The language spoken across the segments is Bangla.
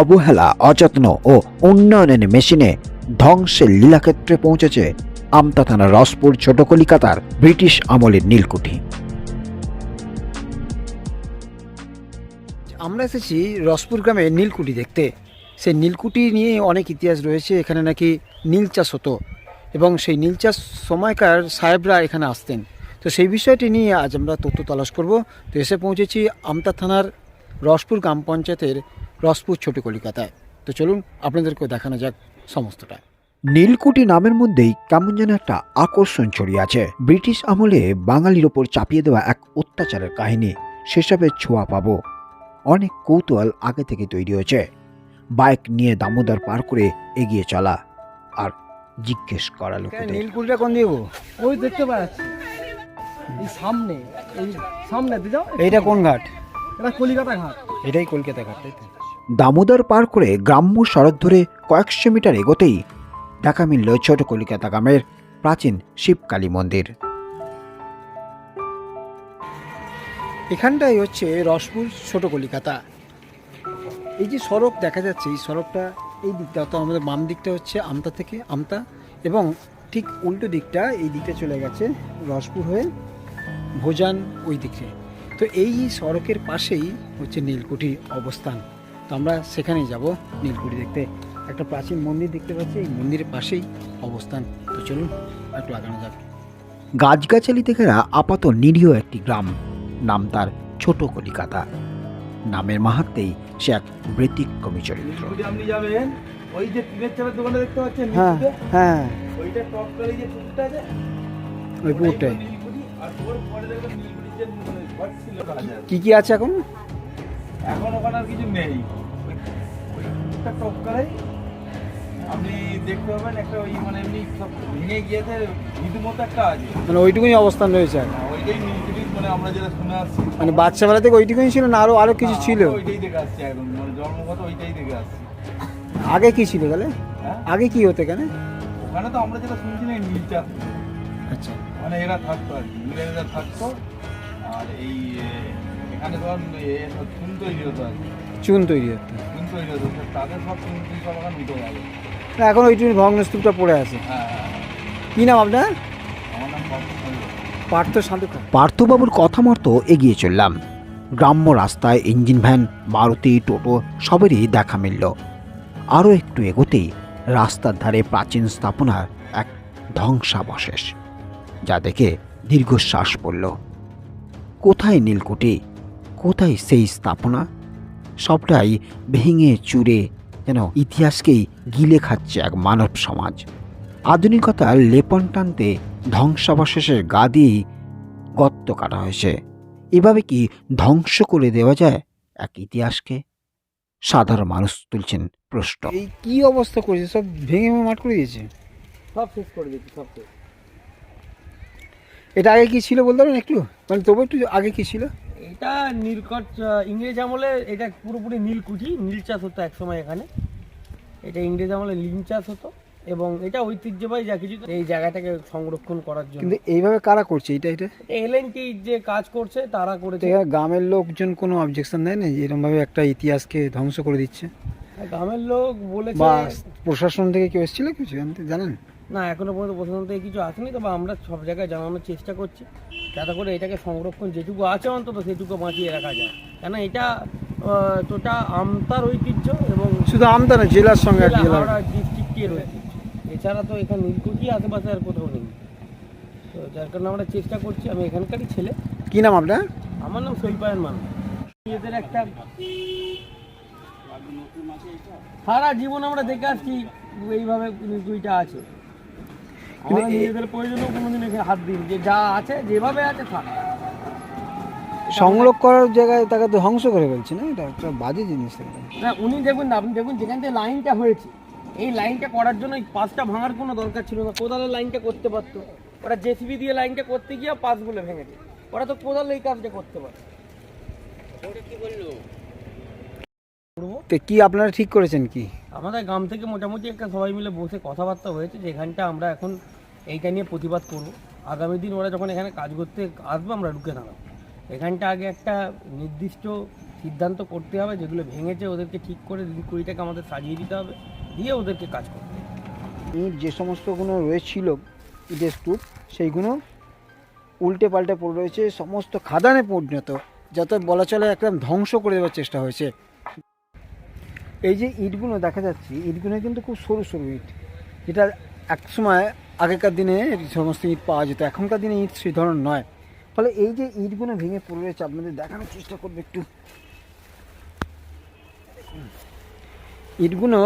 অবহেলা, অযত্ন ও উন্নয়নের মেশিনে ধ্বংসের লীলাক্ষেত্রে পৌঁছেছে আমতা থানার রসপুর ছোট কলিকাতার ব্রিটিশ আমলের নীলকুঠি। আমরা এসেছি রসপুর গ্রামে নীলকুঠি দেখতে। সেই নীলকুঠি নিয়ে অনেক ইতিহাস রয়েছে, এখানে নাকি নীল চাষ হতো এবং সেই নীল চাষ সময়কার সাহেবরা এখানে আসতেন। তো সেই বিষয়টি নিয়ে আজ আমরা তথ্য তালাশ করব। তো এসে পৌঁছেছি আমতা থানার রসপুর গ্রাম পঞ্চায়েতের রসপুর ছোট কলিকাতায়। তো চলুন আপনাদেরকেও দেখানো যাক সমস্তটা। নীলকুঠি নামের মধ্যেই কেমন যেন একটা আকর্ষণ ছড়িয়ে আছে। ব্রিটিশ আমলে বাঙালির ওপর চাপিয়ে দেওয়া এক অত্যাচারের কাহিনী সেসবের ছোঁয়া পাবো। অনেক কৌতূহল আগে থেকে তৈরি হয়েছে। বাইক নিয়ে দামোদর পার করে এগিয়ে চলা আর জিজ্ঞেস করা লোকেদের। নীলকুঠিটা কোন দিয়ে ওই দেখতে পাচ্ছি। এই সামনে এই সামনে দিয়ে যাও। এইটা কোন ঘাট? এটা কলিকাতা ঘাট। এটাই কলকাতা ঘাট তাই তো। দামোদর পার করে গ্রাম্য সড়ক ধরে কয়েকশো মিটার এগোতেই দেখা মিলল ছোট কলিকাতা গ্রামের প্রাচীন শিবকালী মন্দির। এখানটাই হচ্ছে রসপুর ছোট কলিকাতা। এই যে সড়ক দেখা যাচ্ছে, এই সড়কটা এই দিকটা অর্থাৎ আমাদের বাম দিকটা হচ্ছে আমতা থেকে আমতা এবং ঠিক উল্টো দিকটা এই দিকটা চলে গেছে রসপুর হয়ে ভোজান ওই দিকে। তো এই সড়কের পাশেই হচ্ছে নীলকুঠি অবস্থান। তো আমরা সেখানেই যাব নীলকুঠি দেখতে। একটা প্রাচীন মন্দির দেখতে পাচ্ছি এই মন্দিরের পাশেই অবস্থান। তো চলুন একটু লাগানো যাক। গাছগাছালিতে ঘেরা আপাত নিরীহ একটি গ্রাম। নাম তার ছোট কলিকাতা। নামের মাহাত্মেই সে এক ব্যতিক্রমী চরিত্র। যদি আপনি যাবেন ওই যে টিনের চালের দোকানে দেখতে পাচ্ছেন হ্যাঁ হ্যাঁ। ওইটা টপ করে যে পুকুরটা আছে ওই পুকুরটাই। আর ওর পরে দেখবেন নীলকুঠির যে ঘর ছিল রাজার। কি কি আছে এখন? এখন ওখানে আর কিছু নেই। ওই ওই টপ করেই। আপনি দেখতে পাবেন একটা ওই মানে এমনি সব ভেঙে গিয়েছে ভিতু মতো একটা আছে। মানে ওইটুকুনি অবস্থান রয়েছে হ্যাঁ, ওইটাই মানে আমরা যেটা শুনে আসছি। মানে বাচ্চাবেলা থেকে ওইটুকুনি ছিল না আরও আরও কিছু ছিল? ওইটাই দেখে আসছি এখন। মানে জন্মগত ওইটাই দেখে আসছি। আগে কি ছিল তাহলে? হ্যাঁ? আগে কি হতো কেন ওখানে তো আমরা যেটা শুনছি না নীল চাষ আচ্ছা। মানে এরা থাকতো আর কি থাকতো। আর এই এখানে ধর চুন তৈরি হতো আর চুন তৈরি হতো। চুন তৈরি হতো তাদের সব চুন সব এখন উঠে গেল। ওইটুকুনি ভগ্নস্তূপটা পড়ে আছে। হ্যাঁ হ্যাঁ, হ্যাঁ। কি নাম আপনার? আমার নাম পার্থ পার্থবাবুর কথা মতো এগিয়ে চললাম। গ্রাম্য রাস্তায় ইঞ্জিন ভ্যান মারুতি টোটো সবেরই দেখা মিলল। আরও একটু এগোতেই রাস্তার ধারে প্রাচীন স্থাপনার এক ধ্বংসাবশেষ যা দেখে দীর্ঘশ্বাস পড়ল। কোথায় নীলকুঠি? কোথায় সেই স্থাপনা? সবটাই ভেঙে চুরে যেন ইতিহাসকেই গিলে খাচ্ছে এক মানব সমাজ। আধুনিকতার লেপন টানতে ধ্বংসাবশেষের গা দিয়েই গর্ত কাটা হয়েছে। এভাবে কি ধ্বংস করে দেওয়া যায় এক ইতিহাসকে? সাধারণ মানুষ তুলছেন প্রশ্ন। এই কি অবস্থা করেছে? সব ভেঙে ভেঙে মাঠ করে দিয়েছে? সব শেষ করে দিচ্ছি সব শেষ। এটা আগে কি ছিল বলতে পারেন একটু? মানে তবু একটু আগে কি ছিল? এটা নীলকট ইংরেজ আমলে এটা পুরোপুরি নীলকুঠি নীল চাষ হতো একসময় এখানে। এটা ইংরেজ আমলে নীল চাষ হতো এবং এটা ঐতিহ্যবাহী যা কিছু এই জায়গাটাকে সংরক্ষণ করার জন্য। কিন্তু এইভাবে কারা করছে এটা এটা? এলেন এলএনটি যে কাজ করছে তারা করেছে। গ্রামের লোকজন কোনো অবজেকশন দেয় না? যে এরকমভাবে একটা ইতিহাসকে ধ্বংস করে দিচ্ছে। গ্রামের লোক বলেছে বা প্রশাসন থেকে কেউ এসেছিল কিছু? জানতে জানেন? না এখনও পর্যন্ত প্রশাসন থেকে কিছু আসেনি তবে আমরা সব জায়গায় জানানোর চেষ্টা করছি। যাতে করে এটাকে সংরক্ষণ যেটুকু আছে অন্তত সেটুকু বাঁচিয়ে রাখা যায়। কেন এটা তোটা আমতার ঐতিহ্য এবং শুধু আমতা না জেলার সঙ্গে হাওড়া ডিস্ট্রিক্টের ঐতিহ্য। এছাড়া তো এখানে নীলকুঠি আশেপাশে আর কোথাও নেই। তো যার কারণে আমরা চেষ্টা করছি আমি এখানকারই ছেলে। কি নাম আপনার? আমার নাম শৈপায়ন মান এদের একটা সারা জীবন আমরা দেখে আসছি এইভাবে নীলকুঠিটা আছে। আমরা নিজেদের প্রয়োজনেও কোনোদিন এখানে হাত দিন যে যা আছে যেভাবে আছে থাক। করার জায়গায় তাকে তো ধ্বংস করে ফেলছে না? এটা একটা বাজে জিনিস। না উনি দেখুন না আপনি দেখুন যেখান থেকে লাইনটা হয়েছে এই লাইনটা করার জন্য এই পাঁচটা ভাঙার কোনো দরকার ছিল না। কোদালের লাইনটা করতে পারতো। ওরা জেসিবি দিয়ে লাইনটা করতে গিয়ে পাঁচগুলো ভেঙেছে ওরা তো কোদাল এই কাজটা করতে তো কি আপনারা ঠিক করেছেন কি? আমাদের গ্রাম থেকে মোটামুটি একটা সবাই মিলে বসে কথাবার্তা হয়েছে। যে এখানটা আমরা এখন এইটা নিয়ে প্রতিবাদ করব। আগামী দিন ওরা যখন এখানে কাজ করতে আসবে, আমরা রুখে দাঁড়াবো। এখানটা আগে একটা নির্দিষ্ট সিদ্ধান্ত করতে হবে, যেগুলো ভেঙেছে ওদেরকে ঠিক করে কুড়িটাকে আমাদের সাজিয়ে দিতে হবে, দিয়ে ওদেরকে কাজ করতে হবে। ইট যে সমস্তগুলো রয়েছিল ইটের স্তূপ, সেইগুলো উল্টে পাল্টে পড়ে রয়েছে, সমস্ত খাদানে পরিণত, যাতে বলা চলে একদম ধ্বংস করে দেওয়ার চেষ্টা হয়েছে। এই যে ইটগুলো দেখা যাচ্ছে, ইটগুলো কিন্তু খুব সরু সরু ইট। যেটা এক সময় আগেকার দিনে সমস্ত ইট পাওয়া যেত, এখনকার দিনে ইট সেই ধরনের নয়। ফলে এই যে ইটগুলো ভেঙে পড়ে রয়েছে, আপনাদের দেখানোর চেষ্টা করবে একটু। ইটগুলো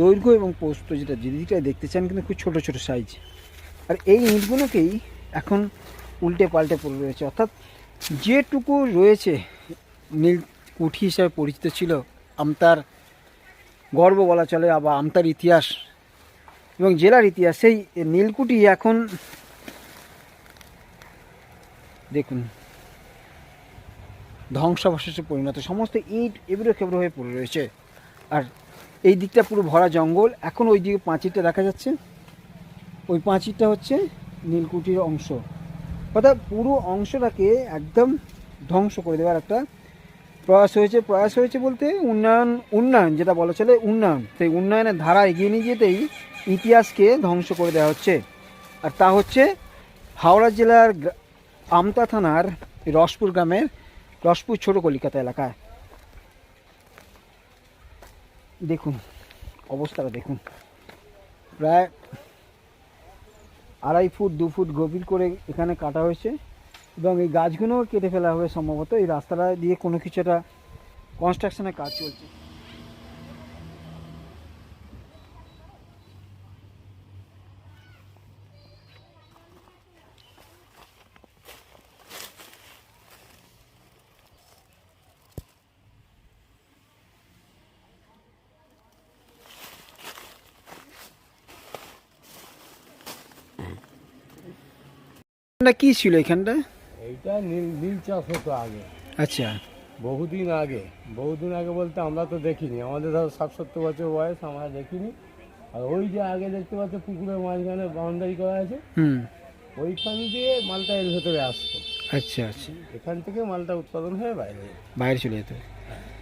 দৈর্ঘ্য এবং পোস্ত যেটা যেদিকটা দেখতে চান কিন্তু খুব ছোটো ছোটো সাইজ আর এই ইটগুলোকেই এখন উল্টে পাল্টে পড়ে রয়েছে। অর্থাৎ যেটুকু রয়েছে, নীল কুঠি হিসাবে পরিচিত ছিল, আমতার গর্ব বলা চলে, আবার আমতার ইতিহাস এবং জেলার ইতিহাস, সেই নীলকুঠি এখন দেখুন, ধ্বংসাবশেষে পরিণত। সমস্ত ইট এবড়ো খেবড়ো হয়ে পড়ে রয়েছে। আর এই দিকটা পুরো ভরা জঙ্গল। এখন ওই দিকে পাঁচিরটা দেখা যাচ্ছে। ওই পাঁচিরটা হচ্ছে নীলকুঠির অংশ। অর্থাৎ পুরো অংশটাকে একদম ধ্বংস করে দেওয়ার একটা প্রয়াস হয়েছে। প্রয়াস হয়েছে বলতে উন্নয়ন উন্নয়ন, যেটা বলা চলে উন্নয়ন। সেই উন্নয়নের ধারা এগিয়ে নিয়ে যেতেই ইতিহাসকে ধ্বংস করে দেওয়া হচ্ছে। আর তা হচ্ছে হাওড়া জেলার আমতা থানার রসপুর গ্রামের রসপুর ছোট কলিকাতা এলাকায়। দেখুন, অবস্থাটা দেখুন। প্রায় আড়াই ফুট, দু ফুট গভীর করে এখানে কাটা হয়েছে এবং এই গাছগুলোও কেটে ফেলা হবে সম্ভবত এই রাস্তাটা দিয়ে কোনো কিছু একটা কনস্ট্রাকশনের কাজ চলছে। এটা কি ছিল এখানটা এইটা নীল নীল চাষ হতো আগে। আচ্ছা। বহুদিন আগে। বহুদিন আগে বলতে আমরা তো দেখিনি। আমাদের ধরো ষাট সত্তর বছর বয়স আমরা দেখিনি। আর ওই যে আগে দেখতে পাচ্ছ পুকুরের মাঝখানে বাউন্ডারি করা আছে হুম। ওইখান দিয়ে মালটা এর ভেতরে আসতো। আচ্ছা আচ্ছা। এখান থেকে মালটা উৎপাদন হয়ে বাইরে বাইরে চলে যেত।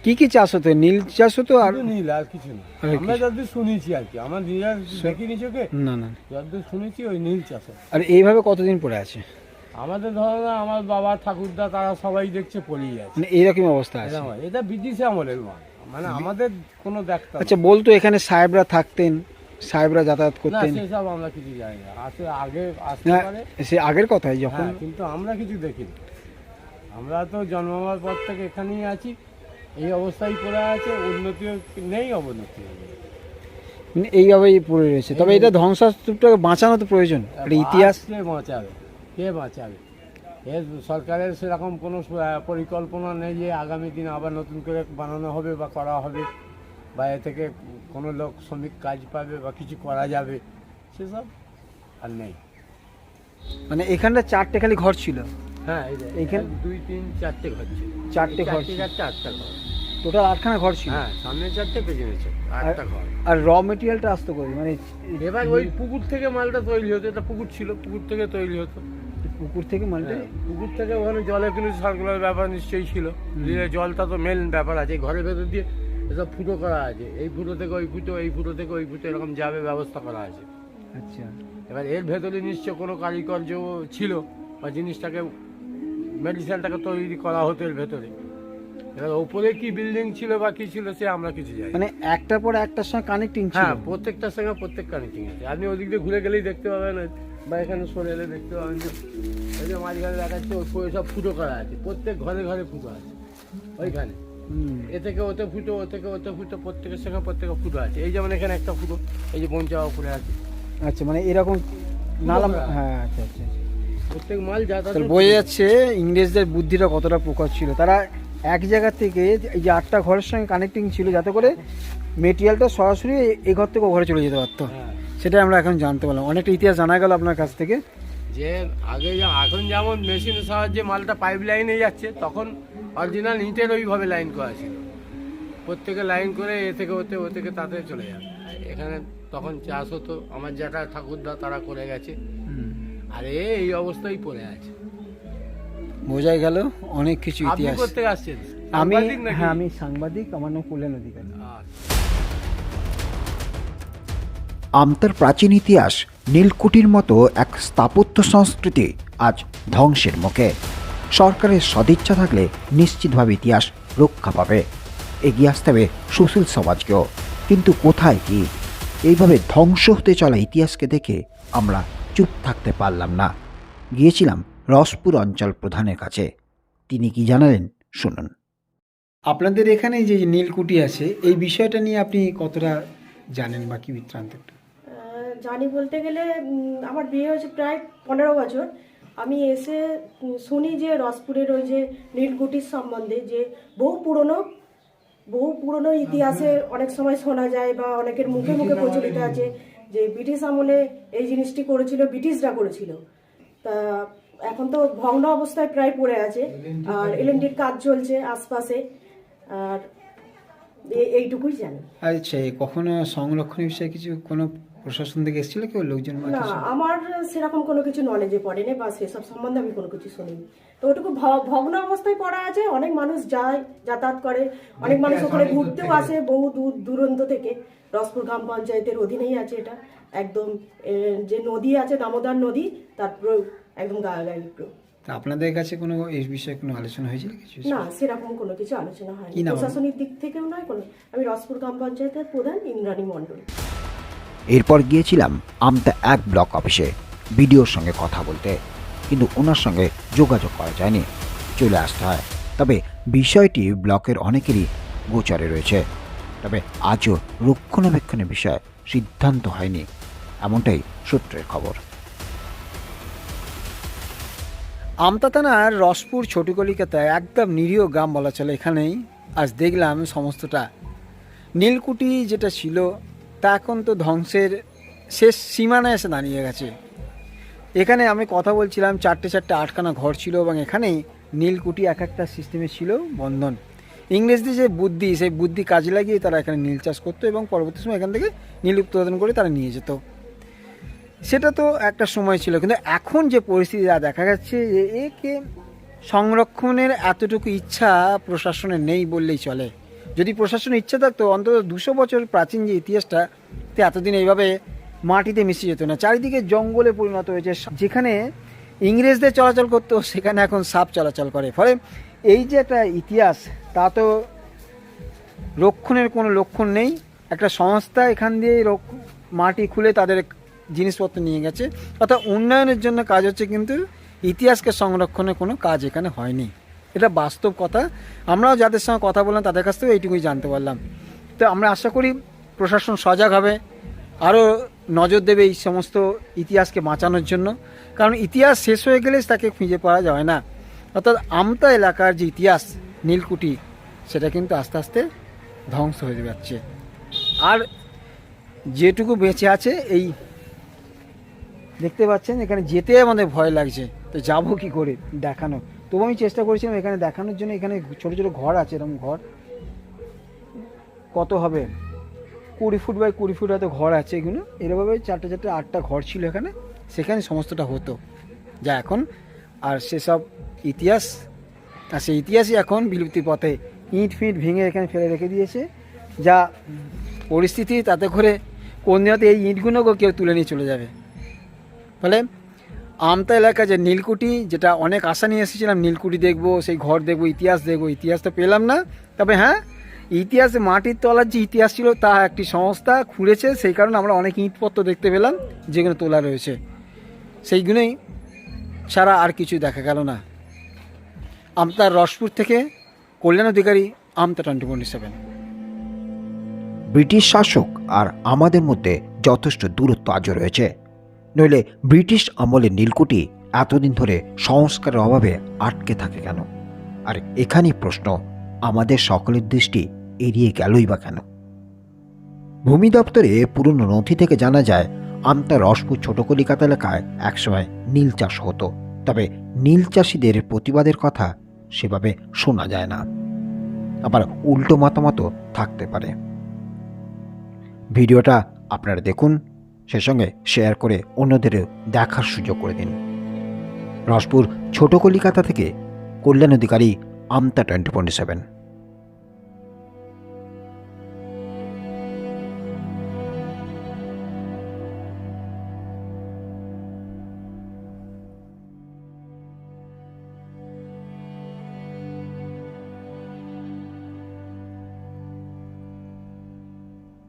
কি কি চাষ হতো? নীল চাষ হতো আর নীল আর কিছু না। আমরা? যতদূর শুনেছি আর কি। আমার নিজের দেখিনি চোখে। না না। যতদূর শুনেছি ওই নীল চাষ। আর এইভাবে কতদিন পরে আছে? আমাদের ধরো না আমার বাবা ঠাকুরদা তারা সবাই দেখছে পলিয়ে আছে। মানে এইরকম অবস্থা আছে। এরকম হয়। এটা ব্রিটিশ আমলের মাল। মানে আমাদের কোনো দেখতাম। আচ্ছা বলতো এখানে সাহেবরা থাকতেন সাহেবরা যাতায়াত না করতেন। সেসব আমরা কিছু জানি না। আসে আগে আসতে না পারে। সে আগের কথাই যখন। হ্যাঁ কিন্তু আমরা কিছু দেখিনি। আমরা তো জন্মাবার পর থেকে এখানেই আছি। এই অবস্থায় পড়ে আছে উন্নতিও নেই অবনতি মানে এইভাবেই পড়ে রয়েছে। তবে এটা ধ্বংসাস্তূপটাকে বাঁচানো তো প্রয়োজন। একটা ইতিহাস। বাঁচাবে। কে বাঁচাবে? এর সরকারের সেরকম কোনো পরিকল্পনা নেই যে আগামী দিন আবার নতুন করে বানানো হবে বা করা হবে বা এ থেকে কোনো লোক শ্রমিক কাজ পাবে বা কিছু করা যাবে সেসব আর নেই। মানে এখানটা চারটে খালি ঘর ছিল? হ্যাঁ দুই তিন চারটে ঘর ছিল। চারটে ঘর চারটে আটটা ঘর। টোটাল আটখানা ঘর ছিল? হ্যাঁ সামনে চারটে পেছনে আটটা ঘর। আর র মেটেরিয়ালটা আসতো করি মানে এবার ওই পুকুর থেকে মালটা তৈরি হতো এটা পুকুর ছিল পুকুর থেকে তৈরি হতো। পুকুর থেকে মালটা? হ্যাঁ, পুকুর থেকে ওখানে জলে কিন্তু সার্কুলার ব্যাপার নিশ্চয়ই ছিল। জলটা তো মেন ব্যাপার আছে। ঘরের ভেতর দিয়ে এসব ফুটো করা আছে। এই ফুটো থেকে ওই ফুটো এই ফুটো থেকে ওই ফুটো এরকম যাবে ব্যবস্থা করা আছে। আচ্ছা। এবার এর ভেতরে নিশ্চয় কোনো কারিকর্য ছিল বা জিনিসটাকে মেডিসিনটাকে তৈরি করা হতো এর ভেতরে। এবার ওপরে কি বিল্ডিং ছিল বা কি ছিল সে আমরা কিছু জানি মানে একটার পর একটার সঙ্গে কানেক্টিং ছিল। হ্যাঁ প্রত্যেকটার সঙ্গে প্রত্যেক কানেক্টিং আছে। আপনি ওদিক দিয়ে ঘুরে গেলেই দেখতে পাবেন বা এখানে সরে এলে দেখতে পাবেন যে ওই যে মাঝখানে দেখাচ্ছে ওই সব ফুটো করা আছে প্রত্যেক ঘরে ঘরে ফুটো আছে ওইখানে। এ থেকে ওতে ফুটো ও থেকে ওতে ফুটো প্রত্যেকের সঙ্গে প্রত্যেকের ফুটো আছে। এই যেমন এখানে একটা ফুটো এই যে বঞ্চা উপরে আছে। আচ্ছা মানে এরকম নালাম হ্যাঁ আচ্ছা আচ্ছা আচ্ছা। প্রত্যেক মাল যাতায়াত বোঝা যাচ্ছে ইংরেজদের বুদ্ধিটা কতটা প্রখর ছিল। তারা এক জায়গা থেকে এই যে আটটা ঘরের সঙ্গে কানেক্টিং ছিল যাতে করে মেটেরিয়ালটা সরাসরি এই- ঘর থেকে ও ঘরে চলে যেতে পারতো। হ্যাঁ। সেটা আমরা এখন জানতে পারলাম। অনেকটা ইতিহাস জানা গেল আপনার কাছ থেকে। যে আগে যা- এখন যেমন মেশিনের সাহায্যে মালটা পাইপ লাইনে যাচ্ছে তখন অরিজিনাল ইটের ওইভাবে লাইন করা ছিল। প্রত্যেকে লাইন করে এ থেকে ওতে ও থেকে তাতে চলে যাবে। এখানে তখন চাষ হতো আমার যেটা ঠাকুরদা তারা করে গেছে। আর এই অবস্থায় পড়ে আছে। বোঝাই গেল অনেক কিছু ইতিহাস। আমি হ্যাঁ আমি সাংবাদিক আমার নাম কল্যাণ অধিকারী। আচ্ছা। আমতার প্রাচীন ইতিহাস নীলকুঠির মতো এক স্থাপত্য সংস্কৃতি আজ ধ্বংসের মুখে। সরকারের সদিচ্ছা থাকলে নিশ্চিতভাবে ইতিহাস রক্ষা পাবে। এগিয়ে আসতে হবে সুশীল সমাজকেও। কিন্তু কোথায় কি? এইভাবে ধ্বংস হতে চলা ইতিহাসকে দেখে আমরা চুপ থাকতে পারলাম না। গিয়েছিলাম রসপুর অঞ্চল প্রধানের কাছে। তিনি কি জানালেন? শুনুন। আপনাদের এখানে যে নীলকুঠি আছে এই বিষয়টা নিয়ে আপনি কতটা জানেন বা কি বৃত্তান্ত? জানি বলতে গেলে উম, আমার বিয়ে হয়েছে প্রায় পনেরো বছর। আমি এসে উম, শুনি যে রসপুরের ওই যে নীলকুঠির সম্বন্ধে যে বহু পুরনো বহু পুরনো ইতিহাসে অনেক সময় শোনা যায় বা অনেকের মুখে মুখে প্রচলিত আছে যে ব্রিটিশ আমলে এই জিনিসটি করেছিল ব্রিটিশরা করেছিল। তা এখন তো ভগ্ন অবস্থায় প্রায় পড়ে আছে। আর এলএনডির কাজ চলছে আশপাশে। আর এইটুকুই জানি। আচ্ছা কখনো সংরক্ষণের বিষয়ে কিছু কোনো প্রশাসন থেকে এসেছিল কেউ লোকজন না আমার সেরকম কোনো কিছু নলেজে পড়েনি বা সেসব সম্বন্ধে আমি কোনো কিছু শুনিনি। তো ওটুকু ভগ্ন অবস্থায় পড়া আছে অনেক মানুষ যায় যাতায়াত করে। অনেক মানুষ ওখানে ঘুরতেও আসে বহু দূর দূরান্ত থেকে। রসপুর গ্রাম পঞ্চায়েতের অধীনেই আছে এটা। একদম যে নদী আছে দামোদর নদী তারপর একদম গায়ে পুরো। তা আপনাদের কাছে কোনো এই বিষয়ে কোনো আলোচনা হয়েছিল কিছু? না সেরকম কোনো কিছু আলোচনা হয়নি? প্রশাসনিক দিক থেকেও নয় কোনো আমি রসপুর গ্রাম পঞ্চায়েতের প্রধান ইন্দ্রাণী মণ্ডল। এরপর গিয়েছিলাম আমতা এক ব্লক অফিসে। বিডিওর সঙ্গে কথা বলতে। কিন্তু ওনার সঙ্গে যোগাযোগ করা যায়নি। চলে আসতে হয়। তবে বিষয়টি ব্লকের অনেকেরই গোচরে রয়েছে। তবে আজও রক্ষণাবেক্ষণের বিষয়ে সিদ্ধান্ত হয়নি। এমনটাই সূত্রের খবর। আমতা থানার রসপুর ছোট কলিকাতায় একদম নিরীহ গ্রাম বলা চলে এখানেই। আজ দেখলাম সমস্তটা। নীলকুঠি যেটা ছিল, তা এখন তো ধ্বংসের শেষ সীমানায় এসে দাঁড়িয়ে গেছে। এখানে আমি কথা বলছিলাম, চারটে চারটে আটখানা ঘর ছিল এবং এখানেই নীলকুঠি এক একটা সিস্টেমে ছিল বন্ধন। ইংরেজদের যে বুদ্ধি, সেই বুদ্ধি কাজে লাগিয়ে তারা এখানে নীল চাষ করতো এবং পরবর্তী সময় এখান থেকে নীল উৎপাদন করে তারা নিয়ে যেত। সেটা তো একটা সময় ছিল, কিন্তু এখন যে পরিস্থিতি যা দেখা যাচ্ছে যে একে সংরক্ষণের এতটুকু ইচ্ছা প্রশাসনের নেই বললেই চলে। যদি প্রশাসনের ইচ্ছা থাকতো, অন্তত দুশো বছর প্রাচীন যে ইতিহাসটা, তে এতদিন এইভাবে মাটিতে মিশে যেত না। চারিদিকে জঙ্গলে পরিণত হয়েছে যেখানে ইংরেজদের চলাচল করতো, সেখানে এখন সাপ চলাচল করে। ফলে এই যে একটা ইতিহাস, তা তো রক্ষণের কোনো লক্ষণ নেই। একটা সংস্থা এখান দিয়ে মাটি খুলে তাদের জিনিসপত্র নিয়ে গেছে। অর্থাৎ উন্নয়নের জন্য কাজ হচ্ছে কিন্তু ইতিহাসকে সংরক্ষণের কোনো কাজ এখানে হয়নি। এটা বাস্তব কথা। আমরাও যাদের সঙ্গে কথা বললাম, তাদের কাছ থেকে এইটুকুই জানতে পারলাম। তো আমরা আশা করি প্রশাসন সজাগ হবে, আরও নজর দেবে এই সমস্ত ইতিহাসকে বাঁচানোর জন্য। কারণ ইতিহাস শেষ হয়ে গেলে তাকে খুঁজে পাওয়া যায় না। অর্থাৎ আমতা এলাকার যে ইতিহাস, নীলকুঠি, সেটা কিন্তু আস্তে আস্তে ধ্বংস হয়ে যাচ্ছে। আর যেটুকু বেঁচে আছে, এই দেখতে পাচ্ছেন, এখানে যেতে আমাদের ভয় লাগছে। তো যাব কি করে? দেখানো। তবু আমি চেষ্টা করেছিলাম এখানে দেখানোর জন্য, এখানে ছোট ছোট ঘর আছে, এরকম ঘর। কত হবে? কুড়ি ফুট বাই কুড়ি ফুট হয়তো ঘর আছে এগুলো। এরভাবে চারটে চারটে আটটা ঘর ছিল এখানে। সেখানে সমস্তটা হতো। যা এখন, আর সেসব ইতিহাস, আর সেই ইতিহাসই এখন বিলুপ্তির পথে। ইট ফিট ভেঙে এখানে ফেলে রেখে দিয়েছে। যা পরিস্থিতি, তাতে করে কোন দিনতে এই ইটগুলোকেও কেউ তুলে নিয়ে চলে যাবে। ফলে আমতা এলাকা যে নীলকুঠি, যেটা অনেক আশা নিয়ে এসেছিলাম, নীলকুঠি দেখব, সেই ঘর দেখব, ইতিহাস দেখব, ইতিহাস তো পেলাম না। তবে হ্যাঁ ইতিহাসে মাটির তলার যে ইতিহাস ছিল, তা একটি সংস্থা খুঁড়েছে, সেই কারণে আমরা অনেক ইটপত্র দেখতে পেলাম, যেগুলো তোলা রয়েছে। সেইগুলোই ছাড়া আর কিছু দেখা গেল না। আমতার রসপুর থেকে Kalyan Adhikari Amta twenty four seven. British শাসক আর আমাদের মধ্যে যথেষ্ট দূরত্ব আজও রয়েছে। নইলে ব্রিটিশ আমলের নীলকুঠি এতদিন ধরে সংস্কারের অভাবে আটকে থাকে কেন? আর এখানেই প্রশ্ন, আমাদের সকলের দৃষ্টি এড়িয়ে গেলই বা কেন? ভূমি দপ্তরে পুরনো নথি থেকে জানা যায়, আমতা রসপুর ছোট কলিকাতা এলাকায় একসময় নীল চাষ হতো। তবে নীল চাষিদের প্রতিবাদের কথা সেভাবে শোনা যায় না। আবার উল্টো মতামতও থাকতে পারে। ভিডিওটা আপনারা দেখুন সে সঙ্গে শেয়ার করে অন্যদেরও দেখার সুযোগ করে দিন। রসপুর ছোট কলিকাতা থেকে কল্যাণ অধিকারী আমতা টোয়েন্টি সেভেন